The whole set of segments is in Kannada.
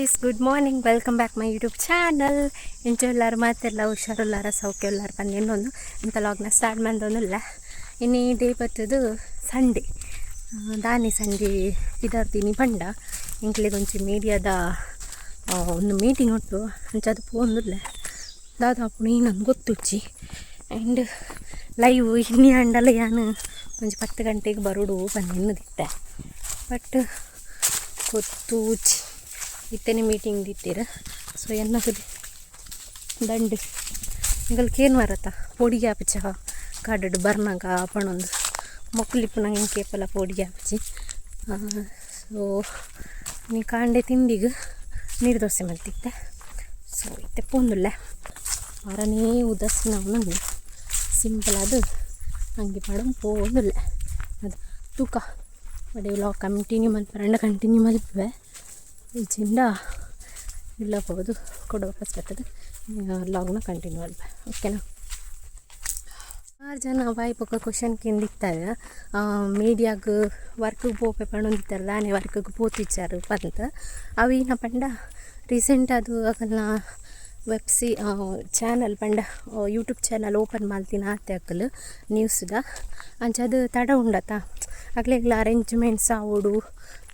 Guys good morning welcome back my YouTube channel ಇಂಚೊಲ್ಲಾರು ಮಾತೆಲ್ಲ ಹುಷಾರುಲ್ಲಾರ ಸೌಖ್ಯ ಉಲ್ಲಾರ ಬಂದು ಇನ್ನೊಂದು ಇಂಥ ಲಾಗ್ನ ಸ್ಟಾರ್ಟ್ ಮಂದೊಂದಿಲ್ಲ ಇನ್ನು ಡೇ ಬರ್ತದ್ದು ಸಂಡೆ ದಾನಿ ಸಂಡೇ ಇದಾರ್ತೀನಿ ಪಂಡ. ಇಂಕ್ಲಿಗೊಂಚಿ ಮೀಡಿಯಾದ ಒಂದು ಮೀಟಿಂಗ್ ಉಂಟು. ಅಂಚದು ಪೋಂದಿಲ್ಲ ದಾದಾಪು ನೀನೊಂದು ಗೊತ್ತುಚ್ಚಿ. ಆ್ಯಂಡ್ ಲೈವ್ ಇನ್ನಿ ಅಂಡಲ್ಲ ಯಾನು ಒಂಜಿ ಪತ್ತು ಗಂಟೆಗೆ ಬರೋಡು ಬಂದು ಎನ್ನದಿತ್ತೆ ಬಟ್ ಗೊತ್ತೂಚಿ ಇತ್ತನೆ ಮೀಟಿಂಗ್ ದಿತ್ತೀರ ಸೊ ಎನ್ನಕದು ದಂಡು. ಇಂಗಲ್ಕೇನು ವರತ್ತ ಪೊಡಿಗೆ ಆಪಿಚ ಕಾಡಡು ಬರ್ನಾಗ, ಪಣೊಂದು. ಮೊಕ್ಕಲಿಪ್ಪು ನಂಗೆ ಕೇಪಲ ಪೊಡಿಗೆ ಆಪಿಚಿ ಸೊ ನೀ ಕಾಂಡೆ ತಿಂಡಿಗೆ ನೀರು ದೋಸೆ ಮಲ್ತಿತ್ತೆ ಸೊ ಇತ್ತೆ ಪೊಂದುಲ್ಲ. ಮರನೇ ಉದಾಸೀನ ಅವನು ಸಿಂಪಲ್ ಅದು ಹಂಗೆ ಮಾಡೋ ಪೋಂದುಲ್ಲ. ಅದು ತೂಕ. ಅದೇ ವ್ಲಾಗ್ ಕಂಟಿನ್ಯೂ ಮಲ್ಪರಂಡ ಕಂಟಿನ್ಯೂ ಮಲ್ಪೆ ಚಿನ್ನ ಇಲ್ಲ ಹೋಗೋದು ಕೊಡು ವಾಪಸ್ ಬರ್ತದೆ ಲಾಗ್ನ ಕಂಟಿನ್ಯೂ ಅಲ್ಲ ಓಕೆನಾ ಆರು ಜನ ಬಾಯಿ ಪಕ್ಕ ಕ್ವಶನ್ ಕಿಂದಿತ್ತಾರೆ ಮೀಡಿಯಾಗ ವರ್ಕಿಗೆ ಪೋಪೆ ಪಣೊಂದಿತ್ತಾರೆ ವರ್ಕ್ ವರ್ಕಿಗೆ ಪೋತಿಚ್ಚಾರು ಬಂತ. ಏನ ಪಂಡ? ರೀಸೆಂಟ್ ಅದು ಅಕಲ್ನ ವೆಬ್ಸಿ ಚಾನಲ್ ಪಂಡ ಯೂಟ್ಯೂಬ್ ಚಾನಲ್ ಓಪನ್ ಮಾಡ್ತೀನಿ ಆತೆ ಅಕ್ಕಲು ನ್ಯೂಸ್ದ ಅಂಚದು ತಡ ಉಂಡತ? ಅಗ್ಲೆಗ್ಲ ಅರೇಂಜ್ಮೆಂಟ್ಸ್ ಆವೋಡು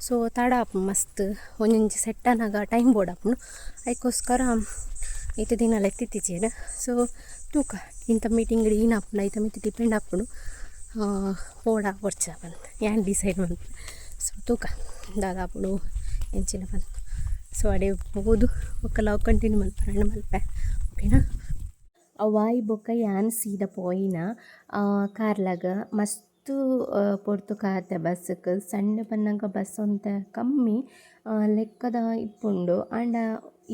ಸೊ ತಡ ಆಪು ಮಸ್ತ್ ಒಂಜೊಂಜಿ ಸೆಟ್ಟನಾಗ ಟೈಮ್ ಬೋಡಾಪುನು ಅದಕ್ಕೋಸ್ಕರ ಇತ್ತು ದಿನ ಎತ್ತಿತ್ತೀಚೇನ ಸೊ ತೂಕ ಇಂಥ ಮೀಟಿಂಗ್ ಈನಾಪುನ ಐತ ಮಿತಿ ಡಿಪೆಂಡ್ ಆಪುಡು ಪೋಡ ಒರ್ಚ ಬಂದು ಯಾನ್ ಡಿಸೈಡ್ ಬಂತು ಸೊ ತೂಕ ದಾದಾಪುಡು ಎಂಚಿನ ಬಂತು ಸೊ ಅಡೆ ಹೋಗೋದು ಒಕ್ಕಲ ಕಂಟಿನ್ಯೂ ಮಲ್ಪರಣ್ಣ ಮಲ್ಪೆ ಓಕೆನಾ ಅವಾಯಿ ಬೊಕ್ಕ ಯಾನ್ ಸೀದ ಪೋಯಿನ ಕಾರ್ಲಾಗ ಮಸ್ತ್ ಪೊರ್ತು ಕಾತೆ ಬಸ್ಸಕ್ಕೆ ಸಣ್ಣ ಪನ್ನಗ ಬಸ್ ಅಂತ ಕಮ್ಮಿ ಲೆಕ್ಕದ ಇಪ್ಪುಂಡು. ಆಂಡ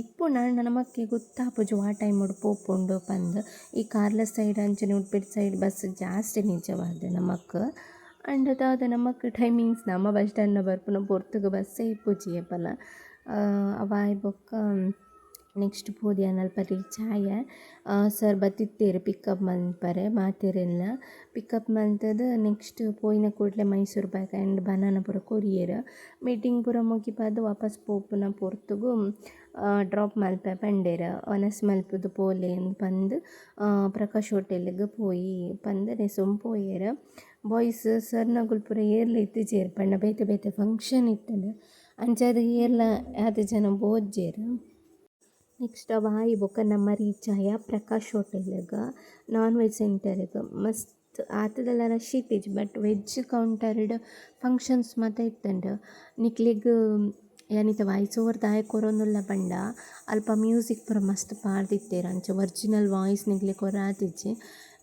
ಇಪ್ಪುಂಡು ಆಂಡ ನಮಕ್ಕೆ ಗೊತ್ತಾಪುಜು ಆ ಟೈಮ್ ಉಡು ಪೋಪುಂಡು ಪಂದ್. ಈ ಕಾರ್ಲ ಸೈಡ್ ಅಂಚನೆ ಉಡ್ಪಿಡ್ ಸೈಡ್ ಬಸ್ ಜಾಸ್ತಿ ನಿಜವಾದ ನಮಕ್. ಆ್ಯಂಡ್ ಅದಾದ ನಮಕ್ ಟೈಮಿಂಗ್ಸ್ ನಮ್ಮ ಬಸ್ ಸ್ಟ್ಯಾಂಡ್ನ ಬರ್ಪುನ ಪೊರ್ತುಗು ಬಸ್ಸೇ ಇಪ್ಪುಜಿ ಪಲ ಅವಾಯ್ ಬೊಕ್ಕ ನೆಕ್ಸ್ಟ್ ಪೋದಿ ಅಲ್ಪ ರೀಚ್ ಆಯ ಸರ್ ಬತ್ತಿತ್ತೇರು ಪಿಕಪ್ ಮಲ್ಪರೆ ಮಾತೆರೆಲ್ಲ. ಪಿಕಪ್ ಮಲ್ತದ ನೆಕ್ಸ್ಟ್ ಪೋಯಿನ ಕೂಡಲೇ ಮೈಸೂರು ಬ್ಯಾಕ್ ಆ್ಯಂಡ್ ಬನಾನ ಪೂರ ಕೊರಿಯರ್. ಮೀಟಿಂಗ್ ಪೂರ ಮುಗಿಪಾದ ವಾಪಸ್ ಪೋಪುನ ಪೊರ್ತುಗು ಡ್ರಾಪ್ ಮಲ್ಪ ಪಂಡೇರ ಒನಸ್ ಮಲ್ಪುದು ಪೋಲೆ ಪಂದು ಪ್ರಕಾಶ್ ಹೋಟೆಲ್ಗೆ ಪೋಯಿ ಪಂದ್ ಸೊಂಪೋಯರ ಪೋಯೆರ. ಬಾಯ್ಸ್ ಸರ್ನಗುಲ್ ಪೂರ ಏರ್ಲ ಇತ್ತು ಪಂಡ ಬೇತೆ ಬೇತೆ ಫಂಕ್ಷನ್ ಇತ್ತದ. ಅಂಚಾದ ಏರ್ಲ ಆದ ಜನ ಬೋಜ್ಜೇರ ನೆಕ್ಸ್ಟ್ ಅವ ಈ ನಮ್ಮ ರೀಚ್ ಆಯ ಪ್ರಕಾಶ್ ಹೋಟೆಲ್ಗೆ ನಾನ್ ವೆಜ್ ಸೆಂಟರ್ಗೆ ಮಸ್ತ್ ಆತದೆಲ್ಲ ರಶ್ ಇತ್ತೀಜ್ ಬಟ್ ವೆಜ್ ಕೌಂಟರ್ಡ್ ಫಂಕ್ಷನ್ಸ್ ಮಾತ ಇತ್ತಂಡ. ನಿಕ್ಲಿಗ್ ಯಾನಿತ ವಾಯ್ಸ್ ಓವರ್ ದಾಯ ಕೊರೊಂದುಲ್ಲ ಪಂಡ. ಅಲ್ಪ ಮ್ಯೂಸಿಕ್ ಪೂರ ಮಸ್ತ್ ಪಾಡ್ದಿತ್ತೇರ ಅಂಚ. ಒರ್ಜಿನಲ್ ವಾಯ್ಸ್ ನಿಕ್ಲಿ ಕೊರ ಆತಿಜ್ಜಿ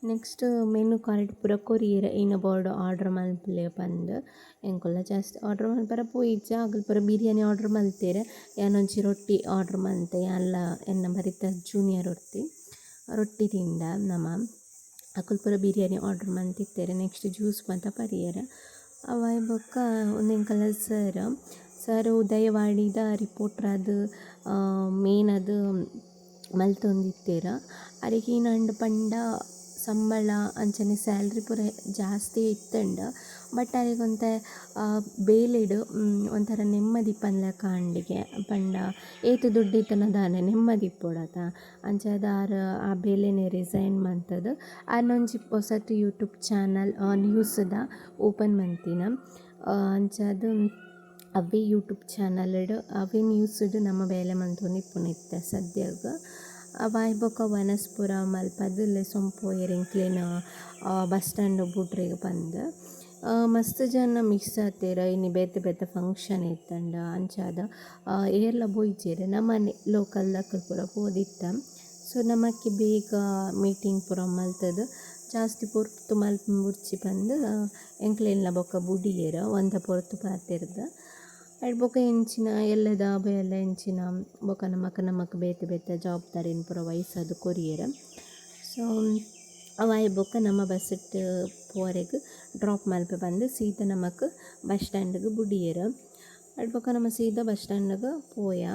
ನೆಕ್ಸ್ಟ್ ಮೆನು ಕಾರ್ಡ್ ಪೂರ ಕೊರಿಯರ್ ಇನ ಬೋರ್ಡ್ ಆರ್ಡರ್ ಮಲ್ಪಲೆ ಪಂದ್ ಎಂಕೊಲ್ಲ ಜಾಸ್ತಿ ಆರ್ಡರ್ ಮಲ್ಪರ ಪೋಯಿಜ್ಜ ಆಗಲ್ ಪೂರ ಬಿರಿಯಾನಿ ಆರ್ಡ್ರ್ ಮಲ್ತೇರೆ ಯಾನೊಂಜಿ ರೊಟ್ಟಿ ಆರ್ಡ್ರ್ ಮಲ್ತೆ ಯಾನ್ಲ ಎನ್ನ ಬರಿತ ಜೂನಿಯರ್ ರೊಟ್ಟಿ ರೊಟ್ಟಿ ತಿಂದ ನಮ ಅಕುಲ್ ಪೂರ ಬಿರಿಯಾನಿ ಆರ್ಡ್ರ್ ಮಲ್ತಿತ್ತೇರೆ ನೆಕ್ಸ್ಟ್ ಜ್ಯೂಸ್ ಮಾತ ಪರಿಯರ ಅವಾಯ್ ಬೊಕ್ಕ ಒಂದೆಂಕಲ್ಲ ಸರ್ ಸರ್ ಉದಯವಾಡಿದ ರಿಪೋರ್ಟ್ರ್ ಅದು ಮೇನ್ ಅದು ಮಲ್ತೊಂದಿತ್ತೇರ ಅರಿಗೆ ನಂಡು ಪಂಡ ಸಂಬಳ ಅಂಚನೆ ಸ್ಯಾಲ್ರಿ ಪೂರ ಜಾಸ್ತಿ ಇತ್ತಂಡ ಬಟ್ ಅಲ್ಲಿಗೊಂತ ಬೇಲಿಡು ಒಂಥರ ನೆಮ್ಮದಿ ಪನ್ಲ ಕಾಂಡಿಗೆ ಪಂಡ. ಏತು ದುಡ್ಡಿತ್ತನ ದಾನೆ ನೆಮ್ಮದಿ ಇಪ್ಪೊಡತ ಅಂಚಾದ ಆರ ಆ ಬೇಲೆನೆ ರಿಸೈನ್ ಮಂತದು. ಆನೊಂಜಿ ಹೊಸತು ಯೂಟ್ಯೂಬ್ ಚಾನಲ್ ನ್ಯೂಸ್ದ ಓಪನ್ ಮಂತಿನ. ಆ, ಅಂಚಾದು ಅವೇ ಯೂಟ್ಯೂಬ್ ಚಾನಲ್ಡ್ ಅವೇ ನ್ಯೂಸ್ಡ್ ನಮ್ಮ ಬೇಲೆ ಮಂತೊಂದು ಇಪ್ಪುನಿತ್ತೆ ಸದ್ಯಗ ಅವಾಯ್ ಬೊಕ ವನಸ್ಪುರ ಮಲ್ಪದಲ್ಲಿ ಸೊಂಪು ಎರಿಂಕ್ಲಿನ ಬಸ್ ಸ್ಟ್ಯಾಂಡ್ ಬುಟ್ರಿಗೆ ಬಂದ ಆ, ಮಸ್ತ್ ಜನ ಮಿಕ್ಸ್ ಆತೇರ ಇನ್ನು ಬೇತೆ ಬೇತೆ ಫಂಕ್ಷನ್ ಇತ್ತಂಡ ಅಂಚಾದ. ಏರ್ಲ ಬೋಯ್ಜೇರ್ ನಮ್ಮನೆ ಲೋಕಲ್ ಲಕ್ಕಲ್ ಪೂರ ಪೋದಿತ್ತ. ಸೊ ನಮಕ್ಕೆ ಬೇಗ ಮೀಟಿಂಗ್ ಪೂರ ಮಲ್ತದ. ಜಾಸ್ತಿ ಪೊರ್ತು ಮಲ್ಪ ಮುರ್ಚಿ ಬಂದು ಎಂಕ್ಲೆನ್ಲ ಬೊಕ್ಕ ಬುಡಿಯೇರ ಒಂದ ಪೊರ್ತು ಪಾತೆರ್ದ. ಅಡ್ ಬೊಕ ಎಂಚಿನ ಎಲ್ಲದ ಎಲ್ಲ ಎಂಚಿನ ಬೊಕ ನಮಕ್ ನಮಕ್ ಬೇತೆ ಬೇತೆ ಜವಾಬ್ದಾರಿನ್ ಪೂರ ವಯಸ್ಸಾದ್ ಕೊರಿಯರ. ಸೊ ಅವಾಯ್ ಬೊಕ ನಮ್ಮ ಬಸ್ ಪೋರೆಗ್ ಡ್ರಾಪ್ ಮಲ್ಪೆ ಬಂದು ಸೀದಾ ನಮಕ್ ಬಸ್ ಸ್ಟ್ಯಾಂಡ್ಗೆ ಬುಡಿಯೇರ. ಅಡ್ ಬೊಕ ನಮ್ಮ ಸೀದಾ ಬಸ್ ಸ್ಟ್ಯಾಂಡ್ಗೆ ಪೋಯ.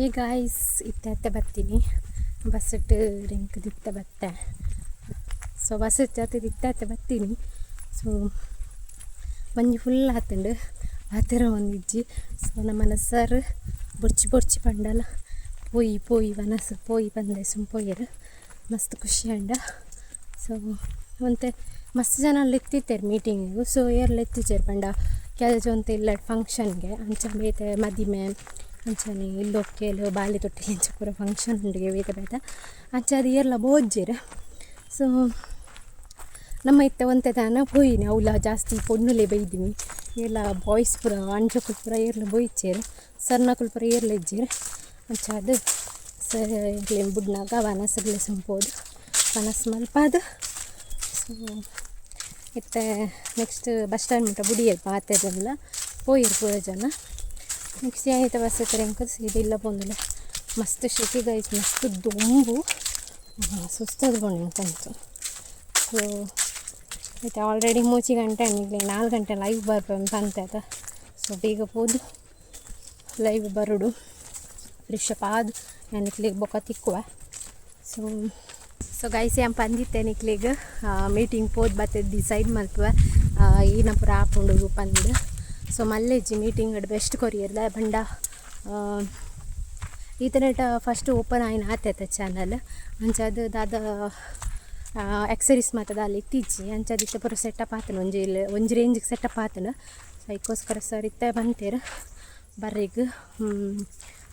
ಹೇ ಗಾಯ್ಸ್ ಇತ್ತ ಬರ್ತೀನಿ. ಬಸ್ಸಿಟ್ಟು ಇಟ್ಟು ರೆಂಕ್ ದಿತ್ತ ಬತ್ತೆ. ಸೊ ಬಸ್ ಇತ್ತೆ ದಿತ್ತ ಅತ್ತೆ ಬರ್ತೀನಿ. ಸೊ ಮಂಜು ಫುಲ್ ಹತ್ತಂಡು ಹತ್ತಿರ ಇಜ್ಜಿ. ಸೊ ನಮ್ಮನ ಸರ್ ಬೊರ್ಚಿ ಬೊರ್ಚಿ ಪಂಡಲ ಪೋಯಿ ಪೋಯಿ ಮನಸ್ಸು ಪೋಯಿ ಬಂದೆ, ಸುಮ್ ಪೋಯರು. ಮಸ್ತ್ ಖುಷಿ ಅಂಡ. ಸೊ ಮತ್ತೆ ಮಸ್ತ್ ಜನ ಅಲ್ಲಿ ಮೀಟಿಂಗ್ ಮೀಟಿಂಗಿಗೂ ಸೊ ಏರ್ಲ ಎತ್ತಿച്ചೇರು ಪಂಡ. ಕೆಲಸ ಅಂತ ಇಲ್ಲ ಫಂಕ್ಷನ್ಗೆ ಅಂಚ ಬೇತೆ ಮದಿಮೆ. ಅಂಚನೆ ಇಲ್ಲೊಕ್ಕೇಲು ಬಾಲಿ ತೊಟ್ಟಿ ಇಂಚ ಪೂರ ಫಂಕ್ಷನ್ ಉಂಡಿಗೆ ಬೇತೆ ಬೇತೆ ಅಂಚ ಅದು ಏರ್ಲ ಬೋಜ್ಜೆರ್? ಸೊ ನಮ್ಮ ಇತ್ತ ಒಂತೆ ತಾನ ಪೋಯಿನಿ ಅವಲ ಜಾಸ್ತಿ ಪೊಣ್ಣುಲೆ ಬೈದಿನಿ. ಏರ್ಲ ಬಾಯ್ಸ್ ಪೂರ ಅಂಜಕುಲ್ ಪುರ ಏರ್ಲ ಬೋಯ್ಚೇರು ಸರ್ನ ಪುರ ಏರ್ಲ ಇಜ್ಜೇರು. ಅಂಚ ಅದು ಸರ್ ಬುಡ್ನಾಗ ವನಸಲ್ಲಿ ಸಂಪೋದು. ವನಸ್ ಮಲ್ಪಾದ. ಸೊ ಇತ್ತೆ ನೆಕ್ಸ್ಟ್ ಬಸ್ ಸ್ಟ್ಯಾಂಡ್ ಮುಟ್ಟ ಬುಡಿಯಲ್ ಪಾತೆದೆಲ್ಲ ಪೋಯಿರ್ ಪೂರ ಜನ. ನೆಕ್ಸ್ಟ್ ಆಯ್ತು ಬಸ್ಸೆ ಕರೆ ಎಂಕ ಸೀದಿಲ್ಲ ಬಂದಿಲ್ಲ. ಮಸ್ತ್ ಶೆಕೆ ಗೈಸ್ ಮಸ್ತ್ ದೊಂಬು. ಸುಸ್ತದ್ಕೊಂಡು ಅಂತ ಸೊ ಆಯ್ತು ಆಲ್ರೆಡಿ ಮೂಚಿ ಗಂಟೆ ಅನ್ನಿಲ್ಲ ನಾಲ್ಕು ಗಂಟೆ ಲೈವ್ ಬರ್ಬೇಕು ಅಂತ ಸೊ ಬೇಗ ಹೋದು. ಲೈವ್ ಬರುಡು. ರಿಷಪ್ ಆದ, ನಾನು ಇಕ್ಲಿಗೆ ತಿಕ್ಕುವ. ಸೊ ಸೊ ಗೈಸ್ ಏನು ಪಂದಿತ್ತೆ ನಿಕ್ಲಿಗೆ? ಮೀಟಿಂಗ್ ಪೋದ್ ಬತ್ತೆ ಡಿಸೈಡ್ ಮಲ್ಪುವ ಏನಪ್ಪ ಆಪುಂಡು ಪಂದು ಸೊ ಮಲ್ಲೇಜಿ ಮೀಟಿಂಗ್ ಅಡ್ ಬೆಸ್ಟ್ ಕೊರಿಯರ್ ಲೈ ಬಂಡ ಈತನೆಟ ಫಸ್ಟ್ ಓಪನ್ ಆಯ್ನ ಆತೈತೆ ಚಾನಲ್ ಅಂಚದು ದಾದ ಎಕ್ಸರೀಸ್ ಮಾತದ ಅಲ್ಲಿ ಅಂಚಾದ ಅಂಚದಿತ್ತ ಪೂರ ಸೆಟಪ್ ಆತನ ಒಂಜಿ ಒಂಜಿ ರೇಂಜಿಗೆ ಸೆಟಪ್ ಆತನ ಸೊ ಅದಕ್ಕೋಸ್ಕರ ಸರ್ ಇತ್ತ ಬಂತೇರು ಬರ್ರಿಗೆ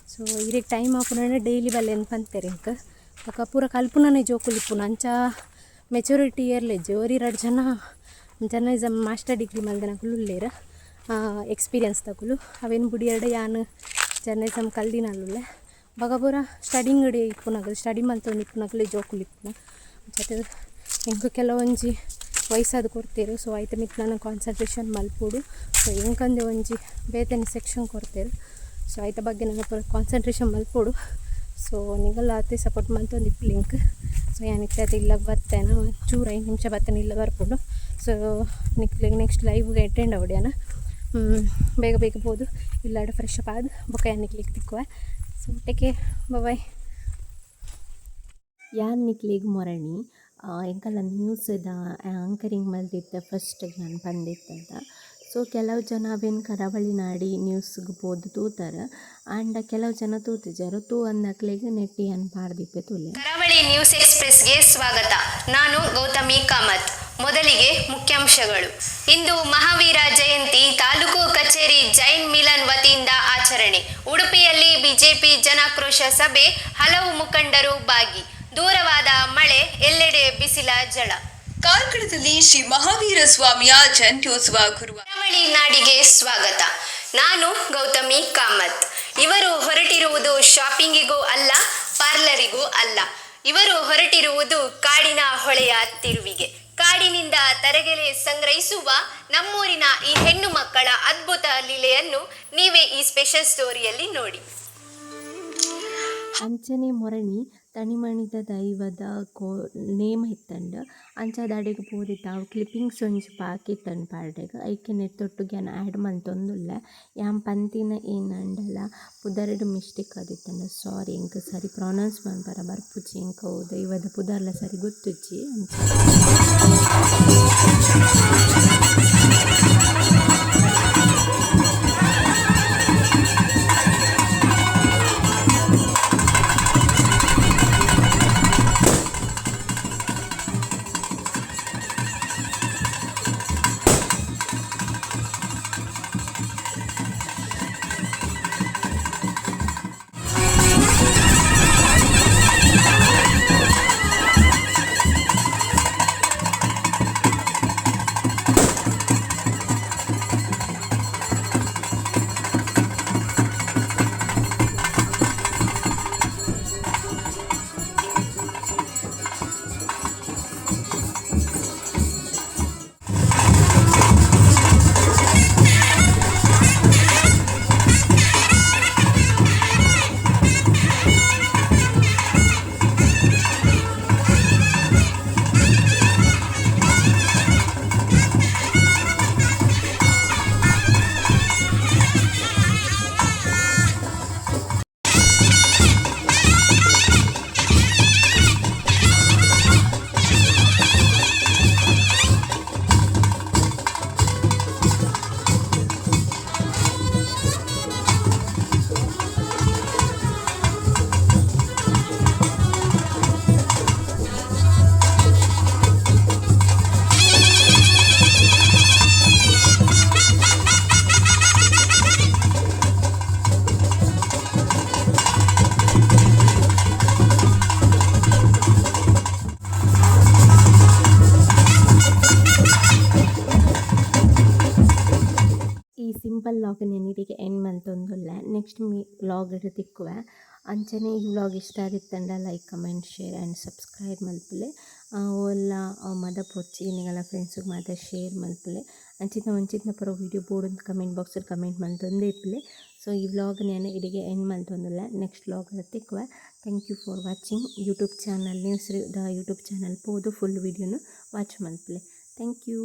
ಸೊ ಇರಿಗೆ ಟೈಮ್ ಆಪುನ ಡೈಲಿ ಬಲ್ಲೆ ಅಂತ ಬಂತೇರಿ ಇಂಕ ಬೊಕ ಪೂರ ಕಲ್ಪುನನೆ ಜೋಕುಲಿಪ್ಪುನ ಅಂಚ ಮೆಚುರಿಟಿ ಇಯರ್ಲೆ ಜೋರಿ ಎರಡು ಜನ ಜರ್ನಲಿಸಮ್ ಮಾಸ್ಟರ್ ಡಿಗ್ರಿ ಮಲ್ದನ ಕುಲ್ಲುಲ್ಲೇರ ಎಕ್ಸ್ಪೀರಿಯನ್ಸ್ ತಗುಲು ಅವೇನು ಬುಡಿ ಎರಡು ಯಾನ್ ಜರ್ನಲಿಸಮ್ ಕಲ್ದಿನಲ್ಲುಲ್ಲೆ ಬಗ ಪೂರ ಸ್ಟಡಿಂಗ್ ಡಿ ಇಪ್ಪುನಗಲು ಸ್ಟಡಿ ಮಲ್ತೊಂದು ಇಪ್ಪುನಗಲು ಜೋಕುಲು ಇಪ್ಪುನ ಜೊತೆ ಹೆಂಗೆ ಕೆಲವೊಂಜಿ ವಯಸ್ಸಾದ ಕೊಡ್ತೇರು ಸೊ ಐತ ಮಿತ್ ನನ್ನ ಕಾನ್ಸಂಟ್ರೇಷನ್ ಮಲ್ಪುಡು. ಸೊ ಹೆಂಗಂದೆ ಒಂಜಿ ಬೇತನೆ ಸೆಕ್ಷನ್ ಕೊಡ್ತೇರು. ಸೊ ಐತ ಬಗ್ಗೆ ನನ್ನ ಪೂರ ಕಾನ್ಸಂಟ್ರೇಷನ್ ಮಲ್ಪೋಡು. ಸೊ ನಿಗಲ್ಲ ಅತಿ ಸಪೋರ್ಟ್ ಮಂತೊಂದು ಇಪ್ಪು ಲಿಂಕ್ ಸೊ ಏನಿತ್ತೆ ಅದು ಇಲ್ಲ ಬರ್ತೇನೆ ಚೂರು ಐದು ನಿಮಿಷ ಬರ್ತೇನೆ ಇಲ್ಲ ಬರ್ಬೋದು ಸೊ ನಿಕ್ಲಿಗೆ ನೆಕ್ಸ್ಟ್ ಲೈವ್ಗೆ ಅಟೆಂಡ್ ಅವಡ್ಯಾನ ಬೇಗ ಬೇಗ ಬೋದು. ಇಲ್ಲಾಡ ಫ್ರೆಶ್ ಅಪ್ ಆದ ಬೊಕ್ಕ ಏನಿಕ್ಲಿಗೆ ತಿಕ್ಕುವ. ಸೊ ಟೇಕೆ ಬಾಯ್ ಯಾನ್ ನಿಕ್ಲಿಗ್ ಮೊರಣಿ ಎಂಕಲ್ಲ ನ್ಯೂಸ್ದ ಆಂಕರಿಂಗ್ ಮಲ್ದಿದ್ದ ಫಸ್ಟ್ ನಾನು ಬಂದಿತ್ತದ ಸೊ ಕೆಲವು ಜನ ಅವೇನು ಕರಾವಳಿ ನಾಡಿ ನ್ಯೂಸ್ಗೆ ಬೋದು ತೂತಾರೆ ಆ್ಯಂಡ್ ಕೆಲವು ಜನ ತೂತಿದ್ದಾರೆ ತೂ ಅಂದಕ್ಲಿಗೆ ನೆಟ್ಟಿ ಅನ್ ಪಾಡ್ದಿಪ್ಪೆ ತುಲೆ ಕರಾವಳಿ ನ್ಯೂಸ್ ಎಕ್ಸ್ಪ್ರೆಸ್ಗೆ ಸ್ವಾಗತ. ನಾನು ಗೌತಮಿ ಕಾಮತ್. ಮೊದಲಿಗೆ ಮುಖ್ಯಾಂಶಗಳು. ಇಂದು ಮಹಾವೀರ ಜಯಂತಿ ತಾಲೂಕು ಕಚೇರಿ ಜೈನ್ ಮಿಲನ್ ವತಿಯಿಂದ ಆಚರಣೆ. ಉಡುಪಿಯಲ್ಲಿ ಬಿಜೆಪಿ ಜನಾಕ್ರೋಶ ಸಭೆ ಹಲವು ಮುಖಂಡರು ಭಾಗಿ. ದೂರವಾದ ಮಳೆ ಎಲ್ಲೆಡೆ ಬಿಸಿಲ ಜಳ. ಕಾರ್ಕಳದಲ್ಲಿ ಶ್ರೀ ಮಹಾವೀರ ಸ್ವಾಮಿಯ ಜಯಂತ್ಯೋತ್ಸವ ಗುರುವಳಿ ಕರಾವಳಿ ನಾಡಿಗೆ ಸ್ವಾಗತ. ನಾನು ಗೌತಮಿ ಕಾಮತ್. ಇವರು ಹೊರಟಿರುವುದು ಶಾಪಿಂಗಿಗೂ ಅಲ್ಲ ಪಾರ್ಲರಿಗೂ ಅಲ್ಲ. ಇವರು ಹೊರಟಿರುವುದು ಕಾಡಿನ ಹೊಳೆಯ ತಿರುವಿಗೆ. ಕಾಡಿನಿಂದ ತರಗೆಲೆ ಸಂಗ್ರಹಿಸುವ ನಮ್ಮೂರಿನ ಈ ಹೆಣ್ಣು ಮಕ್ಕಳ ಅದ್ಭುತ ಲೀಲೆಯನ್ನು ನೀವೇ ಈ ಸ್ಪೆಷಲ್ ಸ್ಟೋರಿಯಲ್ಲಿ ನೋಡಿ. ಅಂಚನೆ ಮೊರಣಿ ತಣಿಮಣಿದ ದೈವದ ಕೋ, ನೇಮ್ ಇತ್ತಂಡ ಅಂಚ ದಾಡೆಗ್ ಪೂರಿತ ಅವು ಕ್ಲಿಪ್ಪಿಂಗ್ಸ್ ಒಂಜಿ ಪಾಕಿತ್ತಂಡ್ ಪಾಡ್ಡೆಗ್ ಐಕೆ ನೆತ್ತೊಟ್ಟುಗೆ ಆ್ಯಡ್ ಮಲ್ತೊಂದುಲ್ಲ ಯಾನ್ ಪಂತಿನ ಏನಂಡಲ ಪುದರ್ಡ್ ಮಿಸ್ಟೇಕ್ ಆದಿತ್ತಂಡ ಸಾರಿ ಎಂಕ್ ಸರಿ ಪ್ರೊನೌನ್ಸ್ ಮನ್ಪರ ಬರ್ಪುಜಿ ಎಂಕ್ ಅವು ದೈವದ ಪುದರ್ಲ ಸರಿ ಗೊತ್ತುಜ್ಜಿ ಅಂಚ. ಸಿಂಪಲ್ ಲಾಗ್ ನೆನಿರಿಗೆ ಎಂಡ್ ಮಂತೊಂದುಲ್ಲೆ ನೆಕ್ಸ್ಟ್ ಮೀ ಲಾಗ್ ತಿಕ್ಕುವೆ. ಅಂಚನೆ ಈ ವ್ಲಾಗ್ ಇಷ್ಟ ಆಗಿತ್ತಂಡ like comment share and subscribe ಮಲ್ಪುಲೆ. ಒಲ್ಲ ಮದ ಪೊಚ್ಚಿ ಫ್ರೆಂಡ್ಸ್ ಫ್ರೆಂಡ್ಸಿಗೆ ಮಾತ್ರ ಶೇರ್ ಮಲ್ಪುಲೆ. ಅಂಚಿನ ಒಂಚಿನ ಪರ ವೀಡಿಯೋ ಬೋರ್ಡ್ ಕಮೆಂಟ್ ಬಾಕ್ಸಲ್ಲಿ ಕಮೆಂಟ್ ಮಲ್ತೊಂದೇ ಇಪ್ಪಲೆ ಸೊ ಈ ವ್ಲಾಗ್ ನಾನು ಇಡಿಗೆ ಎಂಡ್ ಮಲ್ತೊಂದುಲ್ಲ next vlog ತಿಕ್ಕುವೆ. Thank you for watching YouTube channel news the YouTube channel ಪೋದು ಫುಲ್ ವೀಡಿಯೋನು ವಾಚ್ ಮಲ್ಪಲೆ. Thank you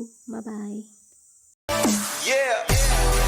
bye